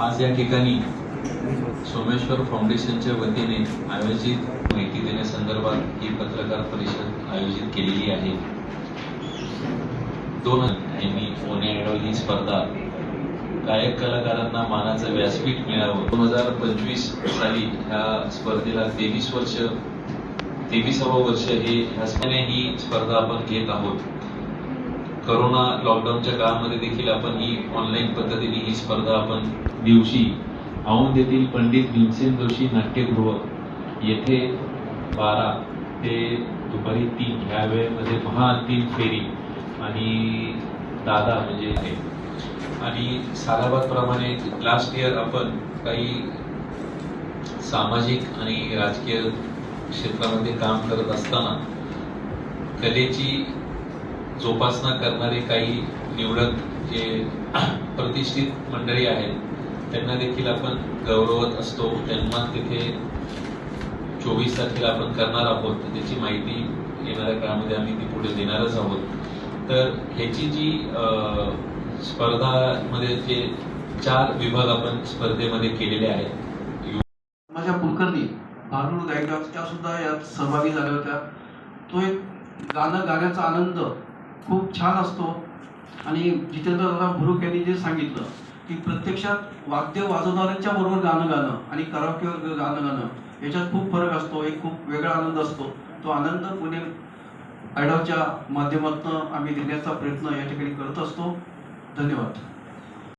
आज या ठिकाणी सोमेश्वर फाउंडेशनच्या वतीने आयोजित माहिती देण्यासंदर्भात ही पत्रकार परिषद आयोजित केलेली आहे. दोन यांनी फोने आयडॉल ही स्पर्धा. गायक कलाकारांना मानाचं व्यासपीठ मिळावं. दोन हजार पंचवीस साली ह्या स्पर्धेला तेवीस वर्ष तेवीसावं वर्ष हे ह्या ही स्पर्धा आपण घेत आहोत. करोना लॉकडाऊनच्या काळामध्ये देखील आपण ही ऑनलाईन पद्धतीने ही स्पर्धा आपण दिवशी औंध येथील पंडित भीमसेन जोशी नाट्यगृह येथे बारा ते दुपारी तीन ह्या वेळेमध्ये महाअंतिम फेरी आणि दादा म्हणजे हे. आणि सालाबाद प्रमाणे लास्ट इयर आपण काही सामाजिक आणि राजकीय क्षेत्रामध्ये काम करत असताना कलेची जोपासना करणारे काही निवडक जे प्रतिष्ठित मंडळी आहेत त्यांना देखील आपण गौरवत असतो. त्यांना तिथे चोवीस तारखेला आपण करणार आहोत. त्याची माहिती येणाऱ्या काळामध्ये आम्ही ती पुढे देणारच आहोत. तर ह्याची जी अं, स्पर्धामध्ये जे चार विभाग आपण स्पर्धेमध्ये केलेले आहेत माझ्या कुलकर्णी भारूड गायका त्या सुद्धा यात सहभागी झाल्या होत्या. तो एक गाणं गाण्याचा आनंद खूप छान असतो. आणि जितेंद्र दादा भुरुक यांनी जे सांगितलं की प्रत्यक्षात वाद्य वाजवणाऱ्यांच्या बरोबर गाणं गाणं आणि करावकीवर गाणं गाणं याच्यात खूप फरक असतो. एक खूप वेगळा आनंद असतो. तो आनंद पुणे आयडॉलच्या माध्यमातून आम्ही देण्याचा प्रयत्न या ठिकाणी करत असतो. धन्यवाद.